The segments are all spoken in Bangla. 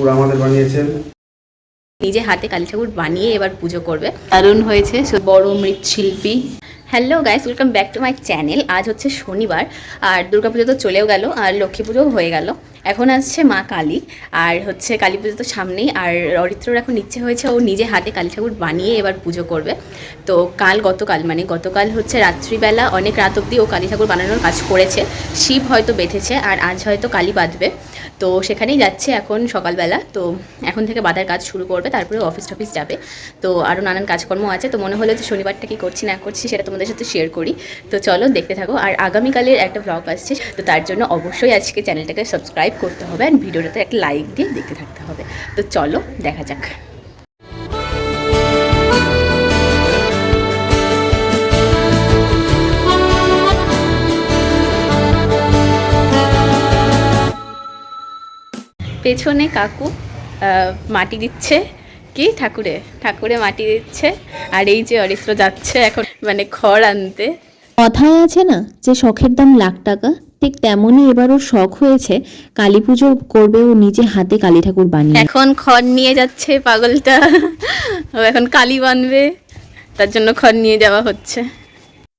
ঠাকুর আমাদের বানিয়েছেন। নিজে হাতে কালী ঠাকুর বানিয়ে এবার পুজো করবে। কারণ হয়েছে বড় মৃৎশিল্পী। Hello guys welcome back to my channel আজ হচ্ছে শনিবার আর দুর্গাপুজো তো চলেও গেল আর লক্ষ্মী পুজোও হয়ে গেল। এখন আসছে মা কালী, আর হচ্ছে কালী পুজো তো সামনেই, আর অরিত্রর এখন ইচ্ছে হয়েছে ও নিজে হাতে কালী ঠাকুর বানিয়ে এবার পুজো করবে। তো কাল, গতকাল মানে গতকাল হচ্ছে রাত্রিবেলা, অনেক রাত অবধি ও কালী ঠাকুর বানানোর কাজ করেছে। শিব হয়তো বেঁধেছে, আর আজ হয়তো কালী বাঁধবে। তো সেখানেই যাচ্ছে এখন সকালবেলা। তো এখন থেকে বাঁধার কাজ শুরু করবে, তারপরে অফিস টফিস যাবে। তো আরও নানান কাজকর্ম আছে। তো মনে হলো যে শনিবারটা কি করছি, না করছি, সেটা তোমাদের সাথে শেয়ার করি। তো চলো দেখতে থাকো। আর আগামীকালের একটা ব্লগ আসছে, তো তার জন্য অবশ্যই আজকে চ্যানেলটাকে সাবস্ক্রাইব করতে হবে আর ভিডিওটাতে একটা লাইক দিয়ে দেখতে থাকতে হবে। তো চলো, দেখা যাক। পেছনে কাকু মাটি দিচ্ছে। কি ঠাকুরে? ঠাকুরে মাটি দিচ্ছে। আর এই যে অরিত্র যাচ্ছে এখন মানে খড় আনতে। কথায় আছে না যে, শখের দাম লাখ টাকা। ঠিক তেমনই এবারও শখ হয়েছে কালী পুজো করবে ও নিজে হাতে কালী ঠাকুর বানিয়ে। এখন খড় নিয়ে যাচ্ছে পাগলটা। ও এখন কালী বানবে তার জন্য খড় নিয়ে যাওয়া হচ্ছে।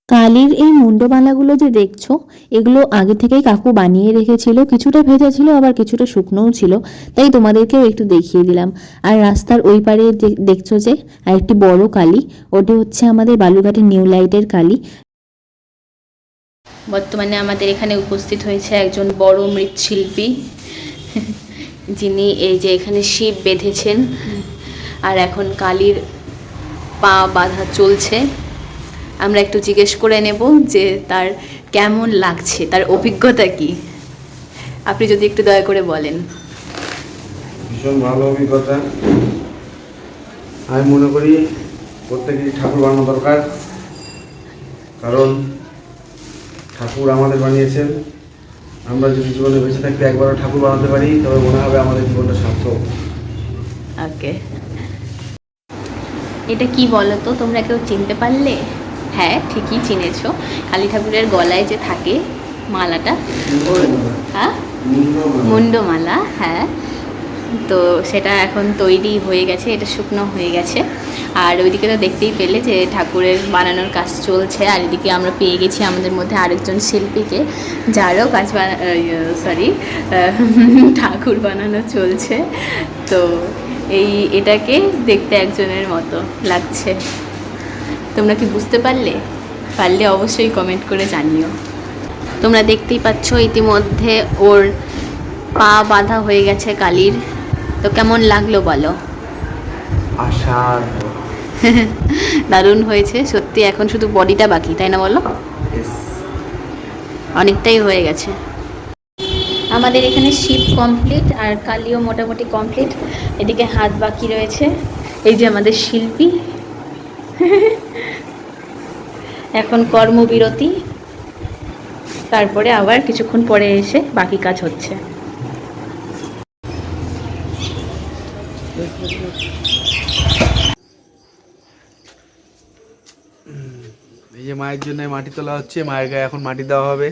কালীর এই মুন্ডমালাগুলো যে দেখছ এগুলো আগে থেকেই কাকু বানিয়ে রেখেছিল কিছুটা ভেজা ছিল আবার কিছুটা শুকনোও ছিল তাই তোমাদেরকেও একটু দেখিয়ে দিলাম। আর রাস্তার ওই পারে দেখছ যে আর একটি বড় কালী ওটি হচ্ছে আমাদের বালুঘাটের নিউ লাইটের কালী। বর্তমানে আমাদের এখানে উপস্থিত হয়েছে একজন বড় মৃৎশিল্পী, যিনি এই যে এখানে শিব বেঁধেছেন আর এখন কালীর পা বাঁধা চলছে। আমরা একটু জিজ্ঞেস করে নেব যে তার কেমন লাগছে, তার অভিজ্ঞতা কি? আপনি যদি একটু দয়া করে বলেন। ভীষণ ভালো অভিজ্ঞতা। আমি মনে করি প্রত্যেকেরই ঠাকুর বানানো দরকার। কারণ ঠাকুর আমাদের বানিয়েছেন। আমরা যদি জীবনে বেঁচে থাকতে একবারও ঠাকুর বানাতে পারি তবে মনে হবে আমাদের জীবনটা সার্থক। ওকে। এটা কি বলো তো তোমরা কেউ চিনতে পারলে? হ্যাঁ ঠিকই চিনেছো। কালী ঠাকুরের গলায় যে থাকে মালাটা। হ্যাঁ? মুন্ডমালা হ্যাঁ। তো সেটা এখন তৈরি হয়ে গেছে এটা শুকনো হয়ে গেছে। আর ওইদিকে তো দেখতেই পেলে যে ঠাকুরের বানানোর কাজ চলছে, আর এদিকে আমরা পেয়ে গেছি আমাদের মধ্যে আরেকজন শিল্পীকে যারও কাজ সরি ঠাকুর বানানো চলছে। তো এই এটাকে দেখতে একজনের মতো লাগছে। তোমরা কি বুঝতে পারলে? পারলে অবশ্যই কমেন্ট করে জানিও। তোমরা দেখতেই পাচ্ছ ইতিমধ্যে ওর পা বাঁধা হয়ে গেছে কালির। তো কেমন লাগল বলো? আশার দারুণ হয়েছে সত্যি এখন শুধু বডিটা বাকি তাই না বলো? অনেকটাই হয়ে গেছে। আমাদের এখানে শিপ কমপ্লিট আর কালিও মোটামুটি কমপ্লিট এদিকে হাত বাকি রয়েছে। এই যে আমাদের শিল্পী। এখন কর্মবিরতি। তারপরে আবার কিছুক্ষণ পরে এসে বাকি কাজ হচ্ছে। এই যে মায়ের জন্য মাটি তোলা হচ্ছে মায়ের গায়ে এখন মাটি দেওয়া হবে।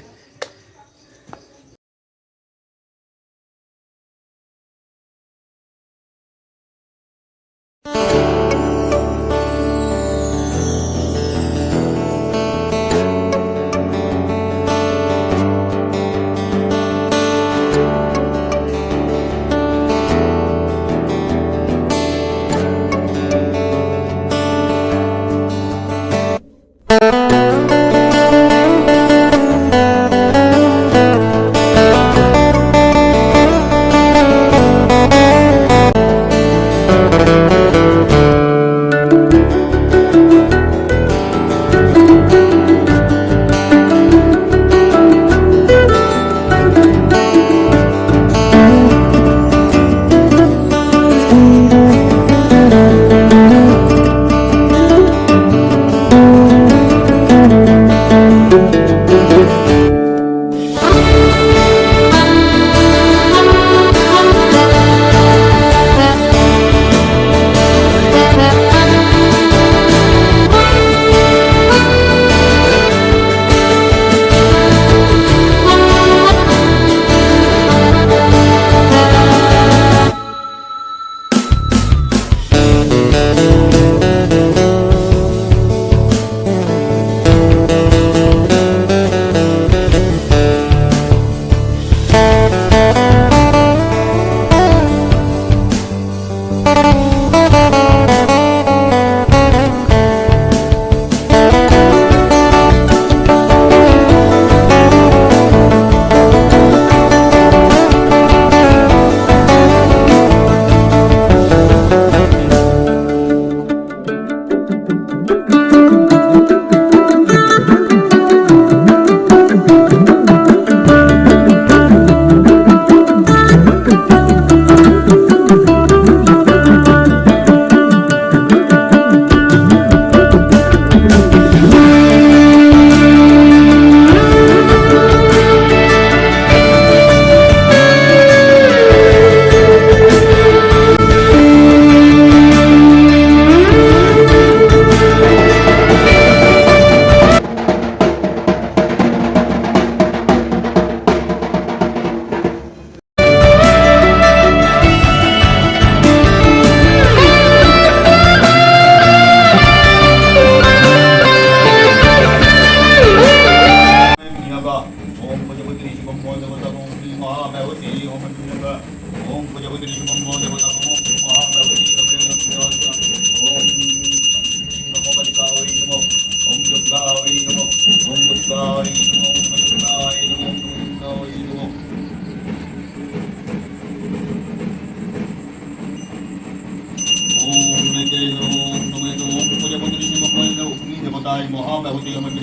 মহাব্যবতী আমাকে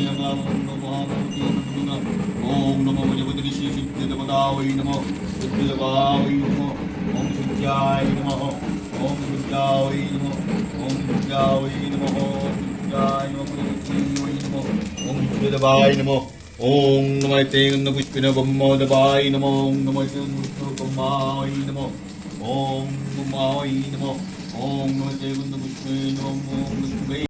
মহাব্যবতী ওম নমো ভজবতী ঋষি সিদ্ধ দেবতা ওই নম সিদ্ধ দেবা ওই নম ওম সূর্যায় নম ওম সূর্যা ওই নম ওম সূর্যা ওই নম সূর্যায় নম ওই নম ওম সূর্য দেবায় নম ওং নমায় তেঙ্গ পুষ্পিন ব্রহ্ম দেবায় নম ওং নমায় তেঙ্গ ব্রহ্মায় নম ওম ব্রহ্মায় নম ওম নমায় তেঙ্গ পুষ্পিন ব্রহ্ম